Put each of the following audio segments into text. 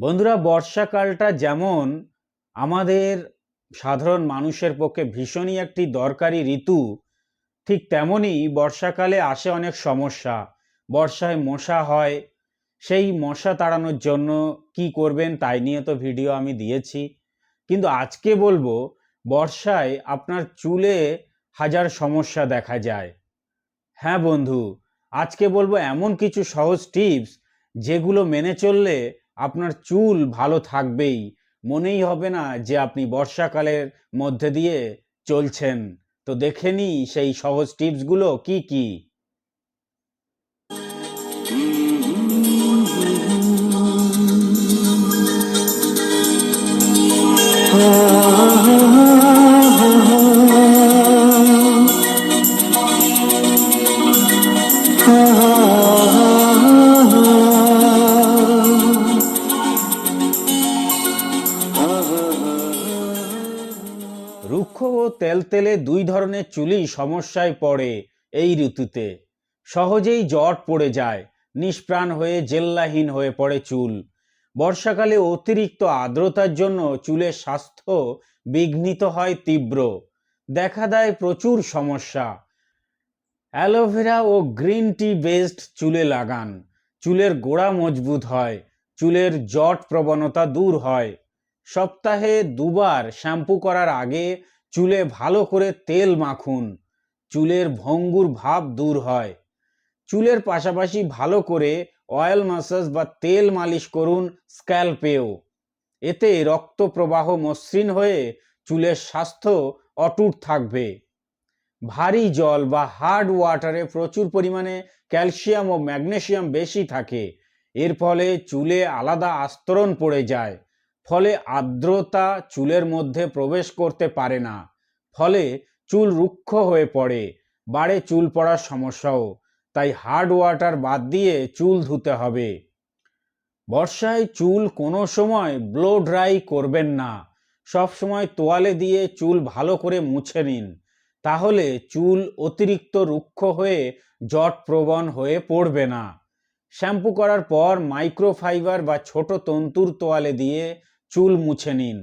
বন্ধুরা, বর্ষাকালটা যেমন আমাদের সাধারণ মানুষের পক্ষে ভীষণই একটি দরকারি ঋতু, ঠিক তেমনই বর্ষাকালে আসে অনেক সমস্যা। বর্ষায় মশা হয়, সেই মশা তাড়ানোর জন্য কি করবেন তাই নিয়ে তো ভিডিও আমি দিয়েছি। কিন্তু আজকে বলব, বর্ষায় আপনার চুলে হাজার সমস্যা দেখা যায়। হ্যাঁ বন্ধু, আজকে বলব এমন কিছু সহজ টিপস যেগুলো মেনে চললে আপনার চুল ভালো থাকবেই মনেই হবে না যে আপনি বর্ষাকালের মধ্যে দিয়ে চলছেন তো দেখে নিই সেই সহজ টিপসগুলো কি কি রুক্ষ ও তেলতেলে দুই ধরনের চুলই সমস্যায় পড়ে এই ঋতুতে। সহজেই জট পড়ে যায়, নিষ্প্রাণ হয়ে জেল্লাহীন হয়ে পড়ে চুল। বর্ষাকালে অতিরিক্ত আর্দ্রতার জন্য চুলের স্বাস্থ্য বিঘ্নিত হয় তীব্র। দেখা দেয় প্রচুর সমস্যা। অ্যালোভেরা ও গ্রিন টি বেসড চুলে লাগান। চুলের গোড়া মজবুত হয়, চুলের জট প্রবণতা দূর হয়। সপ্তাহে দুবার শ্যাম্পু করার আগে চুলে ভালো করে তেল মাখুন। চুলের ভঙ্গুর ভাব দূর হয়। চুলের পাশাপাশি ভালো করে অয়েল মাসাজ বা তেল মালিশ করুন স্ক্যাল্পেও এতে রক্ত প্রবাহ মসৃণ হয়ে চুলের স্বাস্থ্য অটুট থাকবে। ভারী জল বা হার্ড ওয়াটারে প্রচুর পরিমাণে ক্যালসিয়াম ও ম্যাগনেশিয়াম বেশি থাকে। এর ফলে চুলে আলাদা আস্তরণ পড়ে যায়। ফলে আর্দ্রতা চুলের মধ্যে প্রবেশ করতে পারে না। ফলে চুল রুক্ষ হয়ে পড়ে, বাড়ে চুল পড়ার সমস্যাও। তাই হার্ড ওয়াটার বাদ দিয়ে চুল ধুতে হবে। বর্ষায় চুল কোনো সময় ব্লো ড্রাই করবেন না। সব সময় তোয়ালে দিয়ে চুল ভালো করে মুছে নিন। তাহলে চুল অতিরিক্ত রুক্ষ হয়ে জট প্রবণ হয়ে পড়বে না। শ্যাম্পু করার পর মাইক্রোফাইবার বা ছোট তন্তুর তোয়ালে দিয়ে চুল মুছে নিন।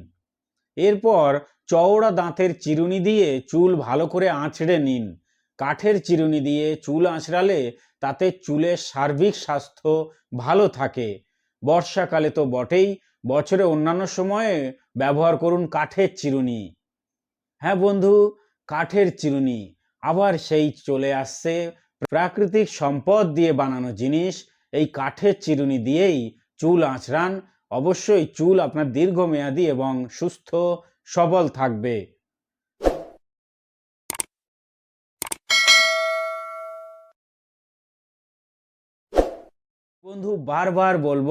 এরপর চওড়া দাঁতের চিরুনি দিয়ে চুল ভালো করে আঁচড়ে নিন। কাঠের চিরুনি দিয়ে চুল আঁচড়ালে তাতে চুলের সার্বিক স্বাস্থ্য ভালো থাকে। বর্ষাকালে তো বটেই, বছরে অন্যান্য সময়ে ব্যবহার করুন কাঠের চিরুনি। হ্যাঁ বন্ধু, কাঠের চিরুনি। আবার সেই চলে আসছে। প্রাকৃতিক সম্পদ দিয়ে বানানো জিনিস, এই কাঠের চিরুনি দিয়েই চুল আঁচড়ান অবশ্যই চুল আপনার দীর্ঘমেয়াদী এবং সুস্থ, সবল থাকবে। বন্ধু, বারবার বলব,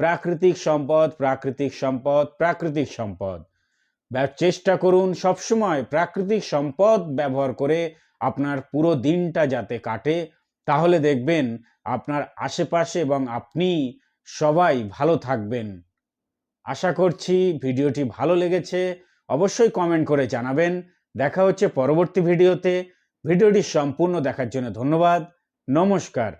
প্রাকৃতিক সম্পদ প্রাকৃতিক সম্পদ প্রাকৃতিক সম্পদ। চেষ্টা করুন সবসময় প্রাকৃতিক সম্পদ ব্যবহার করে আপনার পুরো দিনটা যাতে কাটে। তাহলে দেখবেন আপনার আশেপাশে এবং আপনি সবাই ভালো থাকবেন। আশা করছি ভিডিওটি ভালো লেগেছে। অবশ্যই কমেন্ট করে জানাবেন। দেখা হচ্ছে পরবর্তী ভিডিওতে। ভিডিওটি সম্পূর্ণ দেখার জন্য ধন্যবাদ। নমস্কার।